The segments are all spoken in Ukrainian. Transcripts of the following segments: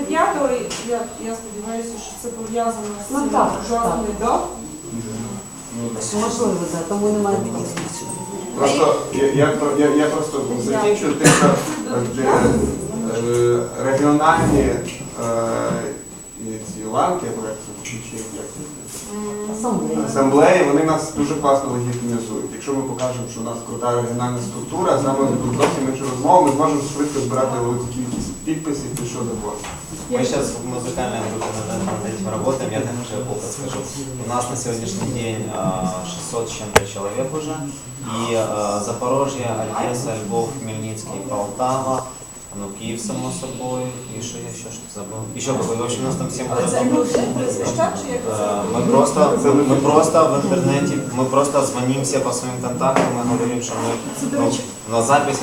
Дев'ятого, я, я сподіваюся, що це пов'язано з Ну, так, ужасною датою. Можливо, так, тому немає таких Просто я, я, про- я, я просто закінчу тим, що е, е, регіональні е, ці ланки, або як це чи- чи як це? Асамблея. асамблеї, вони нас дуже класно легітимізують. Якщо ми покажемо, що у нас крута регіональна структура, з нами будуть зовсім інші розмови, ми зможемо швидко збирати велику кількість підписів і що завгодно. Мы сейчас в музыкальной группе над, этим работаем, я также опыт скажу. У нас на сегодняшний день а, 600 с чем-то человек уже. И а, Запорожье, Одесса, Львов, Хмельницкий, Полтава, ну, Киев, само собой, И что я еще что забыл? Еще какой-то. В общем, у нас там всім Ми э, просто мы просто в интернете, мы просто звоним все по своим контактам, ми говорим, что мы ну, на записі,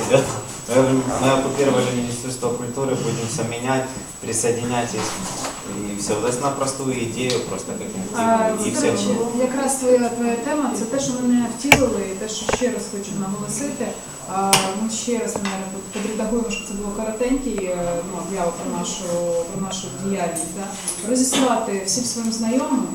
Мы окупували Міністерство культури, будемо все міняти. Присоединяйтесь. І все. То есть на просту ідею, просто як до все. якраз твоя, твоя тема, це те, що ми не втілили, і те, що ще раз хочу наголосити. Ми ще раз наверное, підредагуємо, щоб це було коротенький е, ну, об'ява про нашу, про нашу діяльність. Да? Розіслати всім своїм знайомим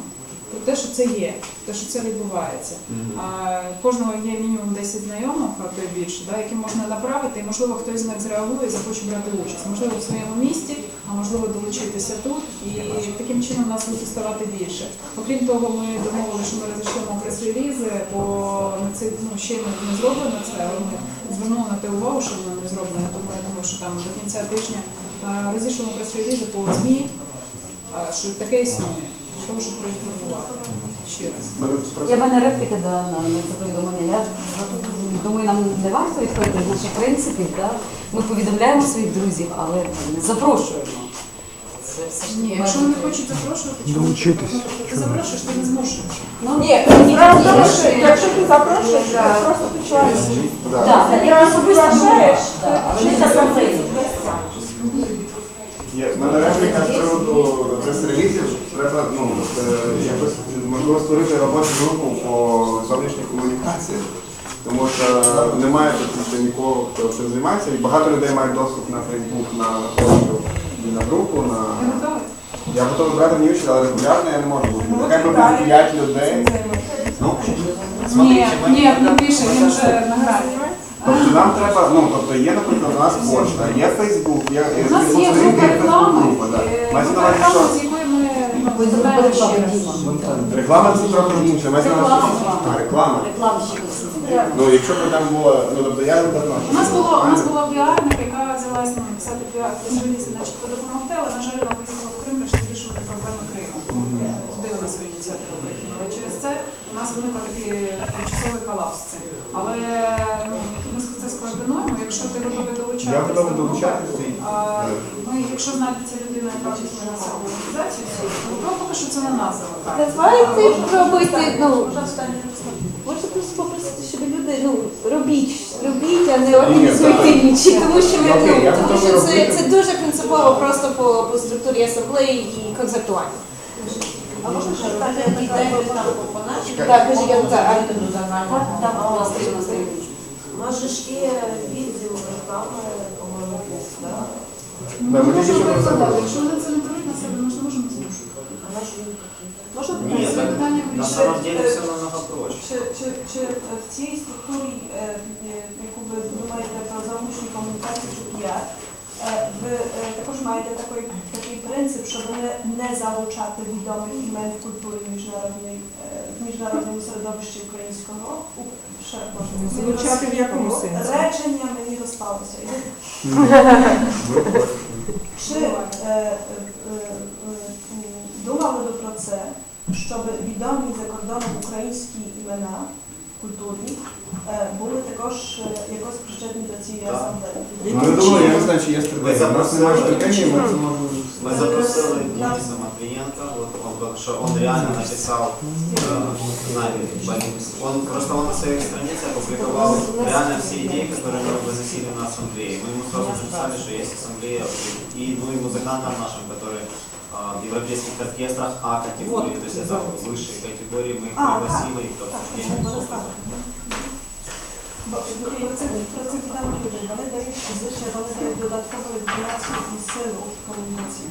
про те, що це є, те, що це відбувається. А, Кожного є мінімум 10 знайомих, а то й більше, да, яким можна направити, і можливо хтось з них зреагує і захоче брати участь. Можливо, в своєму місті, а можливо долучитися тут, і таким чином нас буде ставати більше. Окрім того, ми домовили, що ми розійшлемо прес-релізи, бо на це ну, ще не, зроблено це, але ми звернули на те увагу, що воно не зроблено, тому я думаю, що там до кінця тижня а, розійшлемо прес-релізи по ЗМІ, а, що таке існує, для проінформувати. Ще раз. Я в мене репліка до на, на це повідомлення. Я думаю, нам не варто відходити від наших принципів. Да? Ми повідомляємо своїх друзів, але не запрошуємо. Це все ж Ні, якщо вони хочуть запрошувати, чому? Ну, тобто ти запрошуєш, ти не змушуєш. Ну, Ні, справа в тому, що якщо ти запрошуєш, то просто ти чуєш. Да. Так, Ти особисто приглашаєш, не це асамблеї. Є. В мене репліка з приводу прес-релізів. Треба ну, е, якось можливо створити робочу групу по зовнішній комунікації. Тому що немає тут нікого, хто цим займається, і багато людей мають доступ на Фейсбук, на і на групу. На... Я готовий брати в участь, але регулярно я не можу бути. Ну, Нехай би було 5 людей. Ну, Ні, ні, не більше, він вже на грані. Тобто нам треба, ну тобто є, наприклад, у нас почта, є Фейсбук, є У нас є група реклами, е, Мається на група увазі, реклами, з ми ну, збираємо ще раз. Реклама це трохи інше. Мається на увазі, що- Реклама. А, реклама. Ну, якщо б там було, ну тобто я не давно. У нас було у нас була піарник, яка взялась нам писати піар прес-релізи, значить допомогти, але на жаль, вона поїхала в Крим, щоб вирішувати проблеми Криму. Туди вона свою ініціативу викинула. Через це у нас виникла такий тимчасовий колапс. Але ну, це. Якщо ти готовий долучатися, Я готовий то долучатися. А, Ми, якщо знайдеться людина, яка візьме на себе організацію, то поки що це на нас заважає. Давайте робити, ну, можна просто попросити, щоб люди, ну, робіть, робіть, а не організуйте інші, тому що ми, Окей, я ну, тому готовий що це, робити. це дуже принципово просто по, по структурі асамблеї і концептуально. А можна ще там по нашій? Так, кажи, я так. Так, так, будь ласка, Сергійович. У нас же ж є відділ реклами, по-моєму, да? Ми Да, ми можемо тільки що про це перекладати. говорили. Якщо вони це не беруть на себе, ми ж не можемо змушувати. А наші Можна Нет, питання? Це питання на більше, самом деле е, все намного проще. Чи, чи, чи в цій структурі, е, е, яку ви думаєте про зовнішню комунікацію чи піар, е, ви е, також маєте такий, такий принцип, щоб не, не залучати відомих імен в культурі міжнародної, е, в міжнародному середовищі українського у- ще, мені в якому сенсі? Речення мені розпалося. Чи е, е, е, думали ви про це, щоб відомі за кордоном українські імена культурні е, були також е, якось причетні до цієї асамблеї? Ну, думаю, я не знаю, чи є стратегія. У нас немає стратегії, ми це можемо. Мы запросили Дениса Матвиенко, вот он, говорит, что он реально написал, э, на, он просто он на своей странице опубликовал реально все идеи, которые мы выносили на ассамблее. Мы ему сразу написали, что есть ассамблея, и ну и музыкантам нашим, которые а, в европейских оркестрах А категории, то есть это высшие категории, мы их А, пригласили их к питання людей. Вони дають фізичне, вони дають додаткову інформацію і силу комунікації.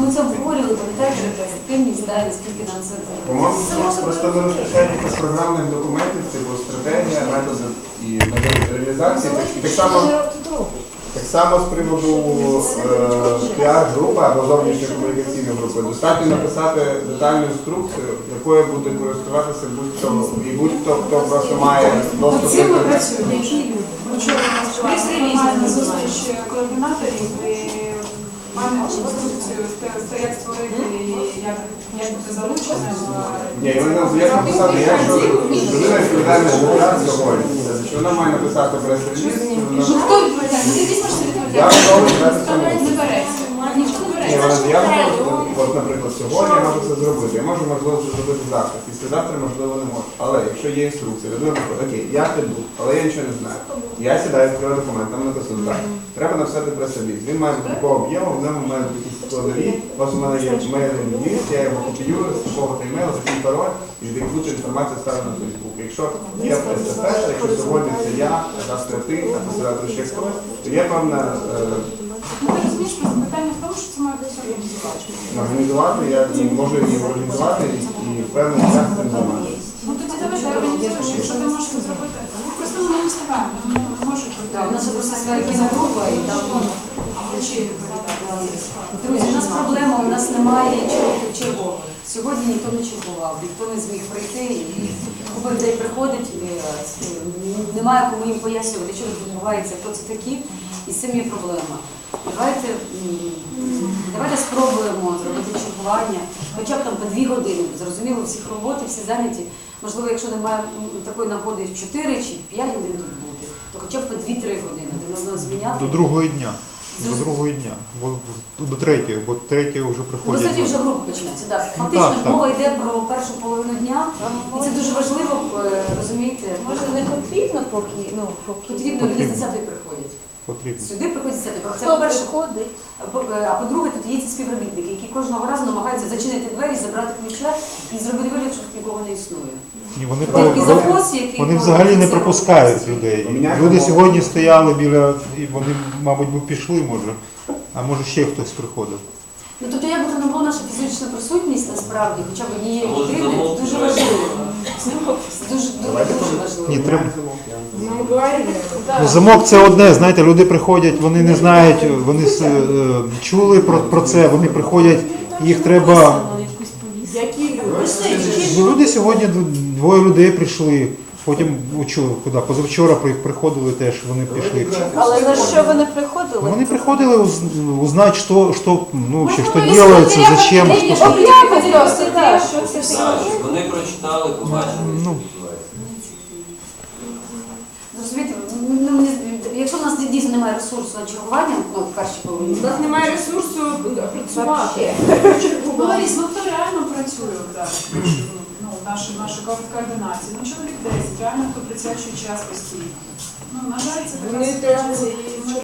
Ми це обговорювали, пам'ятаєте, ефективність, да, і скільки нам це По-моєму, просто вистачає якихось програмних документів, типу стратегія, методи і методи реалізації. Так само, так само з приводу е, піар-групи або зовнішньокомунікаційної групи. Достатньо написати детальну інструкцію, якою буде користуватися будь-хто і будь-хто, хто просто має доступ Над цим ми до працюємо. Вчора у нас була зустріч координаторів і маємо те- як створити і як, бути залученим. Ні, я не знаю, як написати, я якщо людина відповідає за піар сьогодні, що вона має написати прес-реліз, Ну хто відповідає? Ну, звісно, що я готовий не? Ніхто не береться. Я от, наприклад, сьогодні я можу це зробити. Я можу, можливо, це зробити завтра. Післязавтра, можливо, не можу. Але якщо є інструкція, людина приходить, окей, я піду, але я нічого не знаю. Я сідаю, відкриваю документ, там написано, так, треба написати прес-реліз. Він має такого об'єму, в ньому бути якісь складові. Ось у мене є мейлинг ліст, я його копіюю з такого-то імейла, такий пароль, і яку інформацію ставлю на Фейсбук. Якщо є прес-перша, якщо сьогодні це я, завтра ти, а післязавтра ще хтось, то є певна е, Ну, ти розумієш, просто питання в тому, що це має бути організувати. я можу її організувати і певний час цим займатися. Ну тоді давайте організуєш, якщо ти можеш це зробити. Ну, Просто ми не встигаємо, ми можемо Так, у нас просто своя кіногрупа і там. Друзі, у нас проблема, у нас немає чергових. Сьогодні ніхто не чергував, ніхто не зміг прийти, і купа людей приходить, і, е, немає кому їм пояснювати, що відбувається, хто це такі, і з цим є проблема. Давайте, давайте спробуємо зробити чергування, хоча б там по дві години. Зрозуміло, всіх роботи, всі зайняті. Можливо, якщо немає такої нагоди 4 чи 5 годин тут бути, то хоча б по 2-3 години, де можна зміняти. До другого дня. До другого дня. Бо до третього, бо третього вже Ну, приходять. кстати, вже група почнеться. Так. Фактично Так, так. мова йде про першу половину дня, і це дуже важливо, е, розумієте. Може не потрібно поки, ну, поки. Потрібно люди з 10 приходять. Потрібно. Сюди приходять 10 Це Хто по-перше. приходить? А по- А по-друге, тут є ці співробітники, які кожного разу намагаються зачинити двері, забрати ключа і зробити вигляд, що нікого не існує. Ні, вони, завоз, який вони взагалі не пропускають людей. Люди сьогодні стояли біля, і вони, мабуть, би пішли, може. А може ще хтось приходив. Ну тобто як би то не була наша фізична присутність насправді, хоча б однієї людини, дуже важливо. Дуже, дуже, дуже важливо. Ні, треба. Ну. Ну, замок це одне, знаєте, люди приходять, вони не знають, вони с- е, чули про, про це, вони приходять, їх треба. Ну, люди сьогодні дв- двоє людей прийшли. Потім учу, куди, позавчора при- приходили теж, вони пішли. Але на що вони приходили? Ну, Вони приходили уз- узнать, что, что, ну, вообще, что делается, зачем, что, что. Об'яви просто, так, що це таке. Так, Вони прочитали, побачили, що Ну. відбувається. Зрозумієте, ну, мені- якщо в нас дійсно немає ресурсу на чергування, ну, в першій половині, У нас немає ресурсу працювати. Борис, ну хто реально працює зараз? Наші, наші координації. Ну, чоловік 10, реально хто присвячує час постійно. Ну, на жаль, це така ситуація. і ми